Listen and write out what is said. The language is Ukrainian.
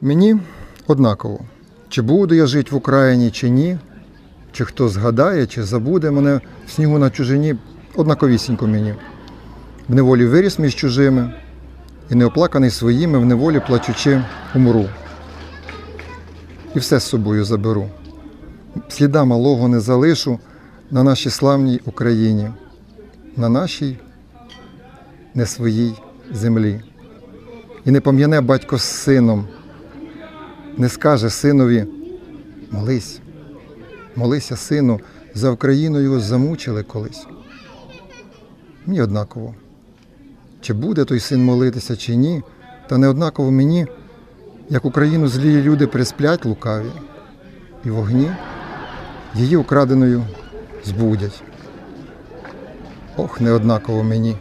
Мені однаково, чи буду я жити в Україні, чи ні, чи хто згадає, чи забуде мене в снігу на чужині, однаковісінько мені. В неволі виріс між чужими, і неоплаканий своїми в неволі плачучи умру. І все з собою заберу. Сліда малого не залишу на нашій славній Україні, на нашій не своїй землі. І не пом'яне батько з сином, не скаже синові, молись, молися, сину, за Україну його замучили колись. Мені однаково, чи буде той син молитися, чи ні, та не однаково мені, як Україну злі люди присплять лукаві, і вогні її украденою збудять. Ох, не однаково мені.